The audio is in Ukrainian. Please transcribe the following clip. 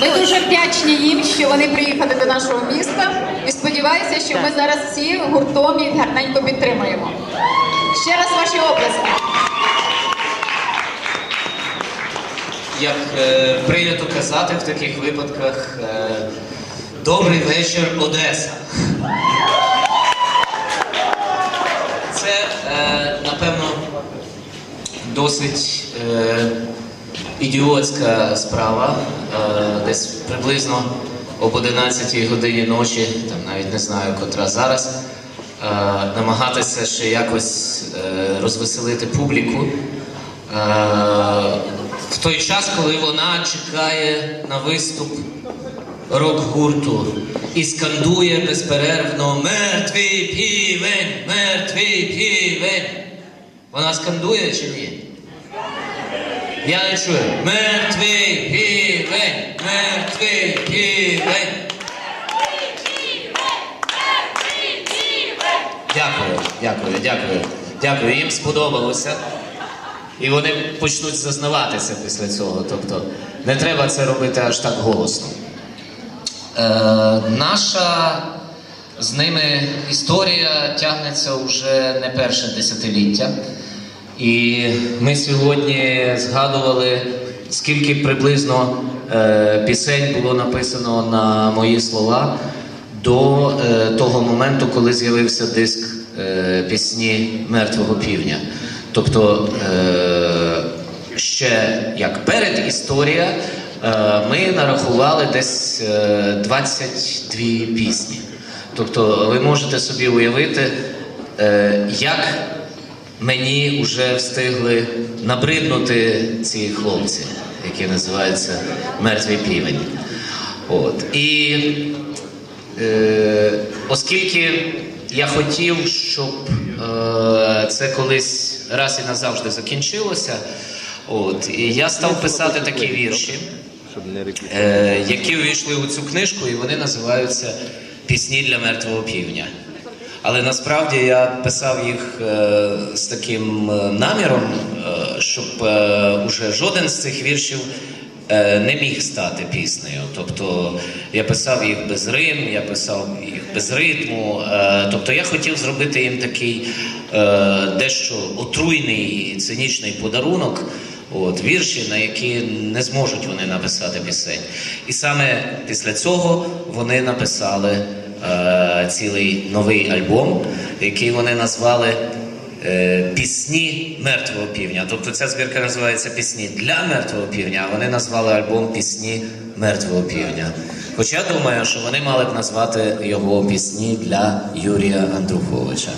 Ми дуже вдячні їм, що вони приїхали до нашого міста. І сподіваюся, що ми зараз всі гуртом їх гарненько підтримаємо. Ще раз ваші оплески. Як е, прийнято казати в таких випадках, е, добрий вечір, Одеса. Це, е, напевно, досить е, ідіотська справа. Е, десь приблизно об 11 годині ночі, там навіть не знаю, котра зараз, е, намагатися ще якось е, розвеселити публіку. Е, в той час, коли вона чекає на виступ рок-гурту і скандує безперервно Мертвий півень, мертвий півень. Вона скандує чи ні? Я не чую. Мертвий півень, мертвий півень. Дякую, дякую, дякую. Дякую. Їм сподобалося. І вони почнуть зазнаватися після цього. Тобто не треба це робити аж так голосно. Е, наша з ними історія тягнеться вже не перше десятиліття. І ми сьогодні згадували, скільки приблизно е, пісень було написано на мої слова до е, того моменту, коли з'явився диск е, пісні Мертвого півня. Тобто е, ще як перед історія, е, ми нарахували десь е, 22 пісні. Тобто ви можете собі уявити, е, як мені вже встигли набриднути ці хлопці, які називаються Мертвий півень. От. І е, оскільки я хотів, щоб е, це колись раз і назавжди закінчилося, от, і я став писати такі вірші, е, які увійшли у цю книжку, і вони називаються Пісні для мертвого півня. Але насправді я писав їх е, з таким е, наміром, е, щоб уже жоден з цих віршів не міг стати піснею. Тобто я писав їх без рим, я писав їх без ритму. Тобто я хотів зробити їм такий дещо отруйний цинічний подарунок. От, вірші, на які не зможуть вони написати пісень. І саме після цього вони написали е, цілий новий альбом, який вони назвали е, Пісні мертвого півня. Тобто ця збірка називається Пісні для мертвого півня, а вони назвали альбом Пісні мертвого півня. Хоча думаю, що вони мали б назвати його пісні для Юрія Андруховича.